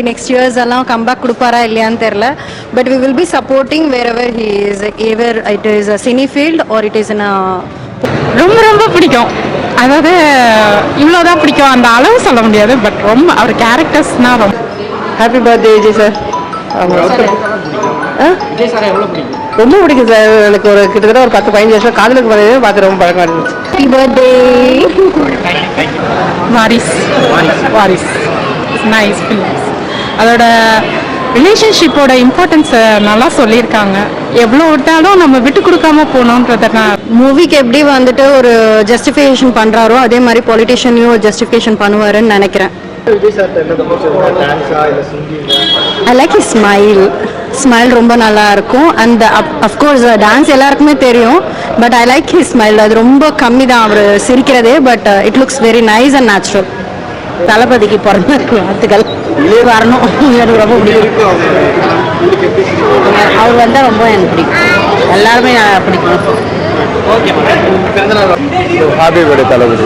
Next years எல்லாம் comeback கொடுப்பாரா இல்லையான்னு தெரில but we will be supporting wherever he is ever it is a cine field or it is ரொம்ப ரொம்ப பிடிக்கும் அதாவது இவ்வளோதான் பிடிக்கும் அந்த அளவு சொல்ல முடியாது பட் ரொம்ப அவர் கேரக்டர்ஸ்னா ரொம்ப ஹாப்பி பர்த்டே விஜய் சார் ரொம்ப பிடிக்கும் சார் எனக்கு ஒரு கிட்டத்தட்ட ஒரு பத்து பதினஞ்சு வருஷம் காதலுக்கு பிறகு பார்த்து ரொம்ப பழக்கமா இருந்துச்சு happy birthday Varisu Varisu nice films அதோட ரிலேஷன்ஷிப்போட இம்பார்ட்டன்ஸை நல்லா சொல்லியிருக்காங்க. எவ்வளோ விட்டாலும் நம்ம விட்டு கொடுக்காம போகணுன்றத நான் மூவிக்கு எப்படி வந்துட்டு ஒரு ஜஸ்டிஃபிகேஷன் பண்றாரோ அதே மாதிரி பொலிட்டிஷியனையும் ஜஸ்டிஃபிகேஷன் பண்ணுவாருன்னு நினைக்கிறேன். I like he smile smile ரொம்ப நல்லா இருக்கும். அண்ட் அஃப்கோர்ஸ் டான்ஸ் எல்லாருக்குமே தெரியும். But I like he smile அது ரொம்ப கம்மி தான் அவர் சிரிக்கிறதே but it looks very nice and natural தளபதிக்கு பிறந்த வாழ்த்துக்கள். வரணும். எனக்கு ரொம்ப பிடிக்கும். அவர் வந்தால் ரொம்ப எனக்கு பிடிக்கும். எல்லாருமே பிடிக்கும். Happy birthday Thalapathy.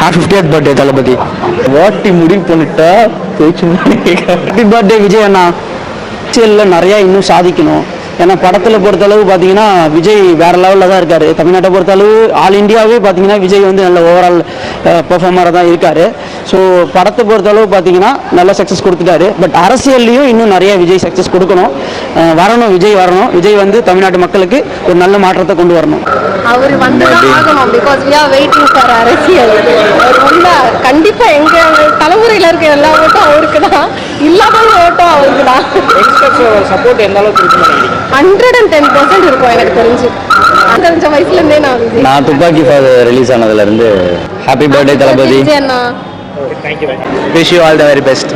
Happy fiftieth birthday Thalapathy. வாட்டி முடிவு பண்ணிட்டா பேச்சு ஹாப்பி பர்த்டே விஜய் அண்ணா. நிறையா இன்னும் சாதிக்கணும். ஏன்னா படத்தில் பொறுத்தளவு பார்த்தீங்கன்னா விஜய் வேற லெவலில் தான் இருக்காரு. தமிழ்நாட்டை பொறுத்தளவு ஆல் இந்தியாவே பார்த்தீங்கன்னா விஜய் வந்து நல்ல ஓவரால் பெர்ஃபார்மராக தான் இருக்காரு. ஸோ படத்தை பொறுத்தளவு பார்த்தீங்கன்னா நல்ல சக்ஸஸ் கொடுத்துட்டாரு. பட் அரசியல்லையும் இன்னும் நிறைய விஜய் சக்ஸஸ் கொடுக்கணும். வரணும் விஜய் வரணும். விஜய் வந்து தமிழ்நாட்டு மக்களுக்கு ஒரு நல்ல மாற்றத்தை கொண்டு வரணும். அவர் வந்து ஆகணும் because we are waiting for அரசியல். கண்டிப்பா எங்க தலைமுறையில் இருக்க எல்லா ஓட்டும் அவருக்கு தான் இல்லாத ஓட்டம் அவருக்கு தான். சப்போர்ட் எந்த அளவுக்கு ஹண்ட்ரட் அண்ட் டென் பர்சன்ட் இருக்கும் எனக்கு தெரிஞ்சு. தெரிஞ்ச வயசுல இருந்தே நான் விஜய் நான் துப்பாக்கி ரிலீஸ் ஆனதுல இருந்து happy birthday Thalapathy. Wish you all the very best